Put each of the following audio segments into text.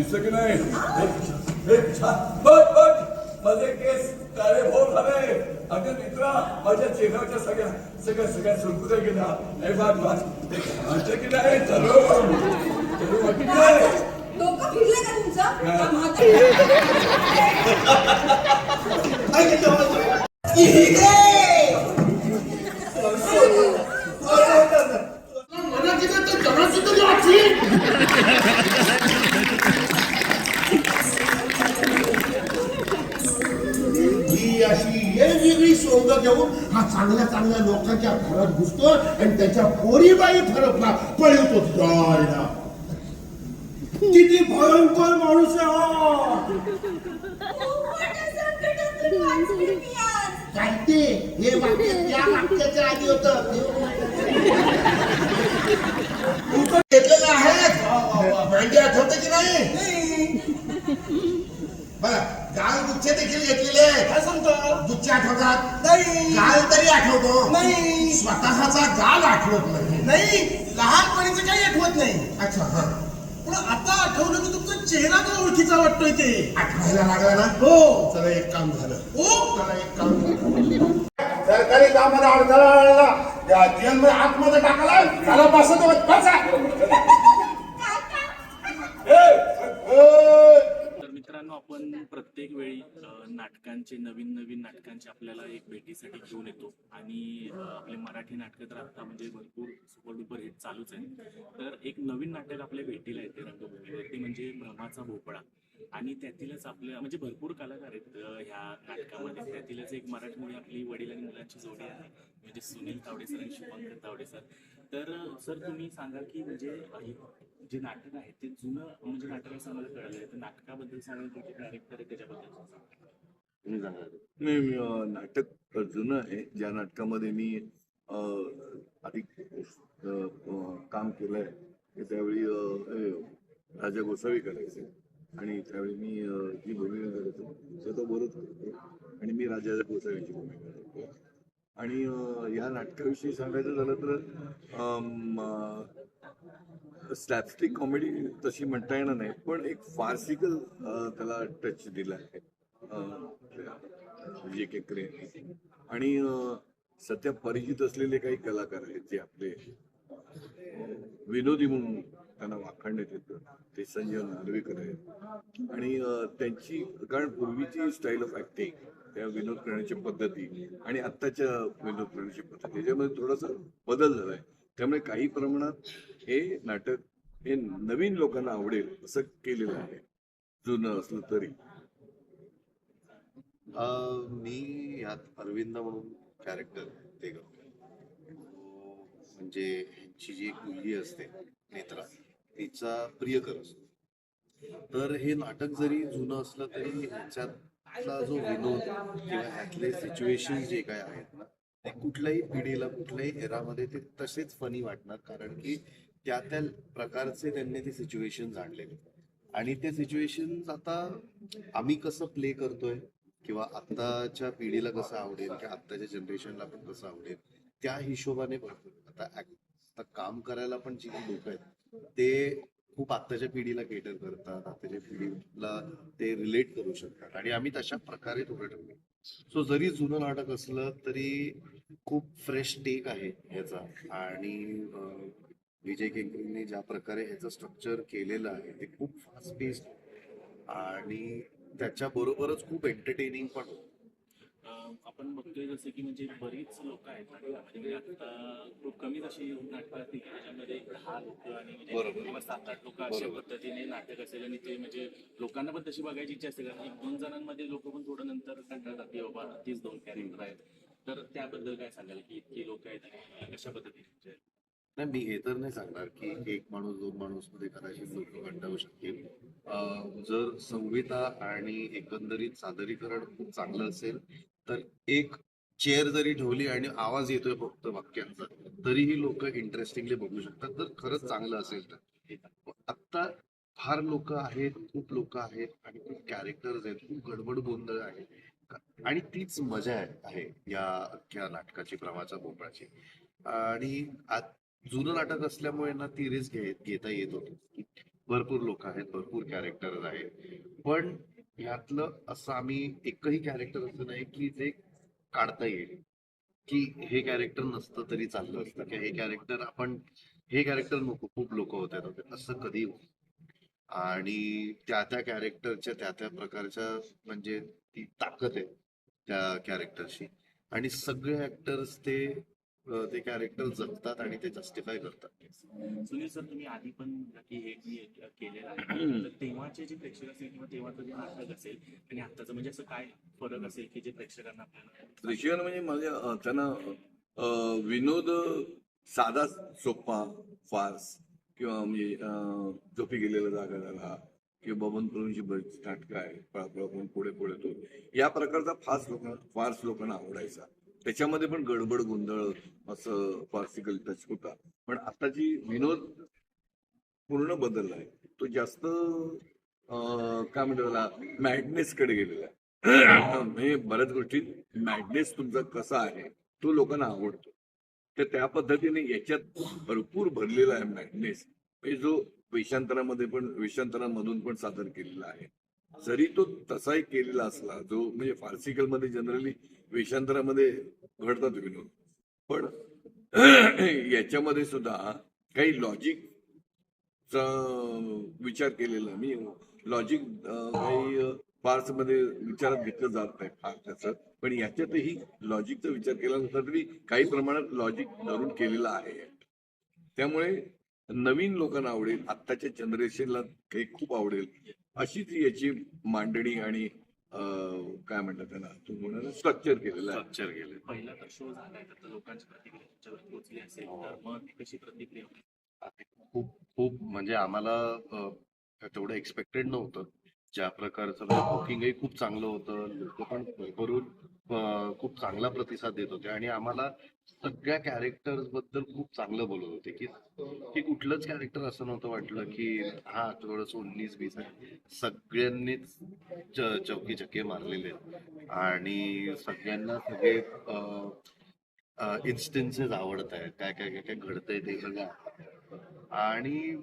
दिसत की नाही? माझे केस काळे भोर झाले. अगं मित्रा माझ्या चेहऱ्याच्या सगळ्या सगळ्या सगळ्या सुरकुत्या गेल्या. हे बघ बघ. वाटतं की नाही? चलो. चलो वाटतं नाही? डोकं फिरलं का तुमचं? घेऊन हा चांगल्या चांगल्या लोकांच्या घरात घुसतो आणि त्याच्या पोरीबाई फरकला पळवतो जायला किती भयंकर माणूस आहे हा. काय ते हे वाक्य त्या वाक्याच्या आधी होतं. घेतलेलं आहे आठवतं की नाही? बरं गाल गुच्छे देखील घेतलेले आहेत. गुच्छे आठवतात. नाही. गाल तरी आठवतो. नाही. स्वतःचा गाल आठवत नाही. नाही. लहानपणीचं काही आठवत नाही. अच्छा हा. पण आता आठवलं की तुमचा चेहरा का ओळखीचा वाटतोय ते. आठवायला लागला ना? हो. चला एक काम झालं. ओ चला एक काम झालं. सरकारी कामाला अडथळा आला. या जन्म आतमध्ये टाकला. त्याला बसत बसा. तर मित्रांनो आपण प्रत्येक वेळी अ, नाटकांचे नवीन नाटकांची आपल्याला एक भेटीसाठी घेऊन येतो. आणि आपले मराठी नाटकं तर आता म्हणजे भरपूर सुपर डुपर हिट चालूच आहे तर एक नवीन नाटक आपल्या भेटीला येते रंगभूमीवर. ते म्हणजे भ्रमाचा भोपळा. आणि त्यातीलच आपल्या म्हणजे भरपूर कलाकार आहेत ह्या नाटकामध्ये. त्यातीलच एक मराठमोळी आपली वडील आणि मुलांची जोडी आहे. म्हणजे सुनील तावडे सर आणि शुभंकर तावडे सर तर सर तुम्ही सांगा की म्हणजे हे जे नाटक आहे ते जुनं म्हणजे नाटक असं मला आहे तर नाटकाबद्दल सांगा तुमचे डायरेक्टर आहे त्याच्याबद्दल. सांगा. तुम्ही सांगा नाही मी अं, नाटक जुनं आहे. ज्या नाटकामध्ये मी अं, अधिक अं, अं, काम केलंय ते त्यावेळी अं, हे, राजा गोसावी करायचे आणि त्यावेळी मी अं, जी भूमिका करायचो ते तो बोलत होतो. आणि मी राजा गोसावीची भूमिका करतो. आणि अं, या नाटकाविषयी सांगायचं झालं तर स्लॅपस्टिक कॉमेडी तशी म्हणता येणार नाही पण एक फार्सिकल त्याला टच दिला आहे. म्हणजे जे केकरे आणि सध्या परिचित असलेले काही कलाकार आहेत जे आपले विनोदी म्हणून त्यांना वाखाणण्यात येतं. ते संजय नार्वेकर आहेत. आणि त्यांची कारण पूर्वीची स्टाईल ऑफ ऍक्टिंग त्या विनोद करण्याची पद्धती आणि आत्ताच्या विनोद करण्याची पद्धती याच्यामध्ये थोडासा बदल झालाय. त्यामुळे काही प्रमाणात हे नाटक हे नवीन लोकांना आवडेल असं केलेलं आहे. जुनं असलं तरी. मी यात अरविंद म्हणून कॅरेक्टर ते करतो म्हणजे ह्यांची जी एक मुलगी असते नेत्रा तिचा प्रियकर असतो. तर हे नाटक जरी जुनं असलं तरी ह्याच्यातला जो विनोद किंवा ह्यातले सिच्युएशन जे काय आहेत ना ते कुठल्याही पिढीला कुठल्याही एरामध्ये ते तसेच फनी वाटणार. कारण की त्या त्या प्रकारचे त्यांनी ते सिच्युएशन आणलेले. आणि ते सिच्युएशन आता आम्ही कसं प्ले करतोय किंवा आत्ताच्या पिढीला कसं आवडेल किंवा आत्ताच्या जनरेशनला पण कसं आवडेल त्या हिशोबाने आता आता काम करायला पण जी लोक आहेत ते खूप आत्ताच्या पिढीला केटर करतात आत्ताच्या पिढीला ते रिलेट करू शकतात. आणि आम्ही तशा प्रकारे थोडं ठेवलं सो जरी जुनं नाटक असलं तरी खूप फ्रेश टेक आहे ह्याचा. आणि विजय केंकरीने ज्या प्रकारे ह्याचं स्ट्रक्चर केलेलं आहे ते खूप फास्ट पेस्ड आणि त्याच्या बरोबरच खूप एंटरटेनिंग पण होतं. आपण बघतोय जसं की म्हणजे बरीच लोक आहेत. म्हणजे आता खूप कमीच अशी नाटकं असतील की त्याच्यामध्ये दहा लोक आणि म्हणजे बरोबर. किंवा सात आठ लोक अशा. पद्धतीने नाटक असेल आणि ते म्हणजे लोकांना पण तशी बघायची इच्छा असते कारण एक दोन जणांमध्ये लोक पण थोडं नंतर कंटाळतात की बाबा तीच दोन कॅरेक्टर आहेत. तर त्याबद्दल काय सांगाल की इतकी लोक आहेत आणि कशा पद्धतीने? नाही मी हे तर नाही सांगणार की एक माणूस दोन माणूसमध्ये कदाचित लोक कंटाळू शकतील जर संहिता आणि एकंदरीत सादरीकरण खूप चांगलं असेल तर एक चेअर जरी ठेवली आणि आवाज येतोय फक्त वाक्यांचा तरीही लोक इंटरेस्टिंगली बघू शकतात. जर खरंच चांगलं असेल तर. आत्ता फार लोक आहेत खूप लोक आहेत आणि खूप कॅरेक्टर्स आहेत खूप गडबड गोंधळ आहे. आणि तीच मजा आहे या अख्ख्या नाटकाची प्रवाचा भोपळाची आणि जुनं नाटक असल्यामुळे ना ती रिस्क घेता येत होती. भरपूर लोक आहेत भरपूर कॅरेक्टर आहेत. पण यातलं असं आम्ही एकही कॅरेक्टर असं नाही की जे काढता येईल. की हे कॅरेक्टर नसतं तरी चाललं असतं. की हे कॅरेक्टर आपण हे कॅरेक्टर नको खूप लोक होते असं कधी आणि त्या त्या कॅरेक्टरच्या त्या त्या प्रकारच्या म्हणजे ती ताकद आहे त्या कॅरेक्टरची आणि सगळे ऍक्टर्स ते ते कॅरेक्टर जगतात आणि ते जस्टिफाय करतात. सुनील सर तुम्ही आधी पण की हे केलेलं आहे तर तेव्हाचे जे प्रेक्षक असेल किंवा तेव्हाचं जे नाटक असेल आणि आत्ताचं म्हणजे असं काय फरक असेल की जे प्रेक्षकांना आपल्याला प्रेक्षकांना म्हणजे माझ्या त्यांना विनोद साधा सोपा फार्स किंवा म्हणजे झोपी गेलेला जागा झाला किंवा बबन करूनची बरीच नाटकं आहे पळापळ पुढे पुढे तो या प्रकारचा फार्स लोक फार्स लोकांना आवडायचा. त्याच्यामध्ये पण गडबड गोंधळ असं फार्सिकल टच होता. पण आताची विनोद पूर्ण बदलला आहे तो जास्त काय म्हणतो मॅडनेस कडे गेलेला आहे. म्हणजे बऱ्याच गोष्टीत मॅडनेस तुमचा कसा आहे तो लोकांना आवडतो. तर त्या पद्धतीने याच्यात भरपूर भरलेला आहे मॅडनेस म्हणजे जो वेशांतरामध्ये पण वेशांतरामधून पण सादर केलेला आहे. जरी तो तसाही केलेला असला जो म्हणजे फार्सिकलमध्ये जनरली वेशांतरामध्ये घडतात विनोद पण याच्यामध्ये सुद्धा काही लॉजिक चा विचार केलेला मी. लॉजिक काही पार्ट्समध्ये विचारात घेतलं जात नाही फार त्याचं. पण याच्यातही लॉजिकचा विचार केला नसला तरी काही प्रमाणात लॉजिक धरून केलेला आहे. त्यामुळे नवीन लोकांना आवडेल आत्ताच्या जनरेशनला काही खूप आवडेल. अशीच याची मांडणी आणि काय म्हणतात त्याला? तू म्हणाला स्ट्रक्चर केलेलं आहे. स्ट्रक्चर गेले पहिला तर शो झालाय तर लोकांची प्रतिक्रिया तुमच्यावर पोहोचली असेल तर मग ती कशी प्रतिक्रिया होती खूप खूप म्हणजे आम्हाला तेवढं एक्सपेक्टेड नव्हतं. ज्या प्रकारचं बुकिंगही खूप चांगलं होतं. लोक पण भरभरून खूप चांगला प्रतिसाद देत होते आणि आम्हाला सगळ्या कॅरेक्टर्सबद्दल खूप चांगलं बोलत होते की की कुठलंच कॅरेक्टर असं नव्हतं वाटलं की हा थोडस उन्नीस बीस आहे. सगळ्यांनीच चौकी चक्के मारलेले आहेत. आणि सगळ्यांना सगळे इन्स्टन्सेस आवडत आहेत. काय काय काय काय घडतंय ते सगळं आणि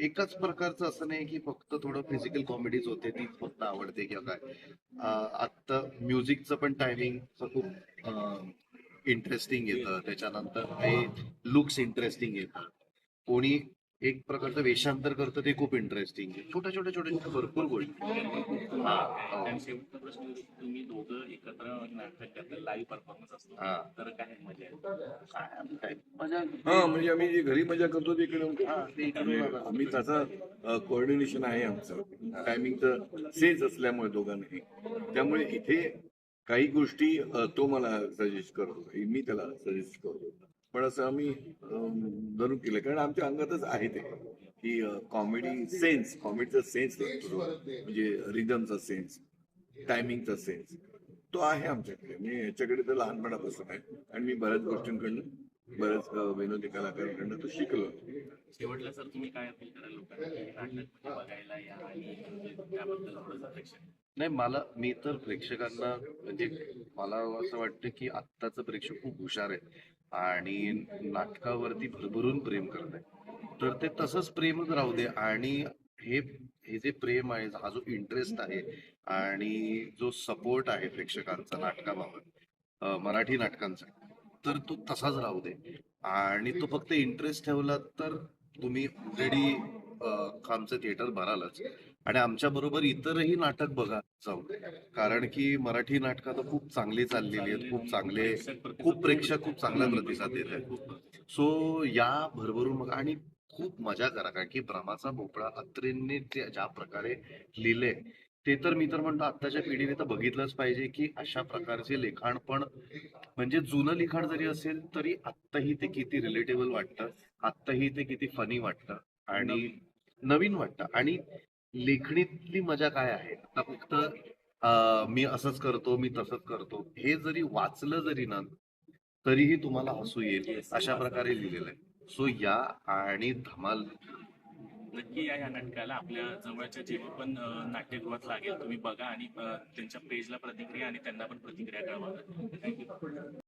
एकाच प्रकारचं असं नाही की फक्त थोडं फिजिकल कॉमेडीज होते ती फक्त आवडते किंवा काय. आत्ता म्युझिकचं पण टायमिंग खूप इंटरेस्टिंग येतं. त्याच्यानंतर काही लुक्स इंटरेस्टिंग येतं. कोणी एक प्रकारचं वेषांतर करतं ते खूप इंटरेस्टिंग आहे. छोट्या छोट्या छोट्या छोट्या भरपूर गोष्टी. हा, हो. आणि शेवटचा प्रश्न तुम्ही दोघं एकत्र नाटक करता लाईव्ह परफॉर्मन्स असतो. हा. तर काय मजा आहे काय आम्ही काय? मजा हा म्हणजे आम्ही जे घरी मजा करतो ते इकडे हा, ते इकडे बघा. आम्ही तसं कोऑर्डिनेशन आहे आमचं. टायमिंगचं सेन्स असल्यामुळे दोघांनाही. त्यामुळे इथे काही गोष्टी अ, तो मला सजेस्ट करतो. काही मी त्याला सजेस्ट करतो. पण असं आम्ही धरून केलं कारण आमच्या अंगातच आहे ते. की कॉमेडी सेन्स कॉमेडीचा सेन्स लागतो म्हणजे रिदमचा सेन्स टायमिंगचा सेन्स तो आहे आमच्याकडे. मी याच्याकडे तर लहानपणापासून आहे. आणि मी बऱ्याच गोष्टींकडनं बऱ्याच विनोदी कलाकारांकडनं तो शिकलो. शेवटला सर तुम्ही काय अपील कराल लोकांना? हे म्हणजे बघायला या आणि त्याबद्दल थोडंसं अपेक्षा नाही मला मी तर प्रेक्षकांना म्हणजे मला असं वाटतं की आत्ताचं प्रेक्षक खूप हुशार आहे आणि नाटकावरती भरभरून प्रेम करत आहे तर ते तसंच प्रेमच राहू दे. आणि हे हे जे प्रेम आहे हा जो इंटरेस्ट आहे आणि जो सपोर्ट आहे प्रेक्षकांचा नाटकाबाबत मराठी नाटकांचा तर तो तसाच राहू दे. आणि तो फक्त इंटरेस्ट ठेवला तर तुम्ही ऑलरेडी आमचं थिएटर भरालच. आणि आमच्या बरोबर इतरही नाटक बघा जाऊ कारण की मराठी नाटकं तर खूप चांगली चाललेली आहेत खूप चांगले खूप प्रेक्षक खूप चांगला प्रतिसाद देत आहेत. सो या भरभरून मग आणि खूप मजा करा कारण की भ्रमाचा भोपळा अत्रेंनी ज्या प्रकारे लिहिले ते तर मी तर म्हणतो आत्ताच्या पिढीने तर बघितलंच पाहिजे की अशा प्रकारचे लिखाण पण म्हणजे जुनं लिखाण जरी असेल तरी आत्ताही ते किती रिलेटेबल वाटतं आत्ताही ते किती फनी वाटतं. आणि नवीन वाटतं. आणि लेखणीतली मजा काय आहे? आता फक्त मी असंच करतो मी तसंच करतो. हे जरी वाचलं जरी ना तरीही तुम्हाला हसू येईल अशा प्रकारे लिहिलेलं आहे. सो या आणि धमाल. नक्की या या नाटकाला आपल्या जवळच्या जेव्हा पण नाट्यगृहात लागेल तुम्ही बघा आणि त्यांच्या पेजला प्रतिक्रिया आणि त्यांना पण प्रतिक्रिया कळवा. थँक्यू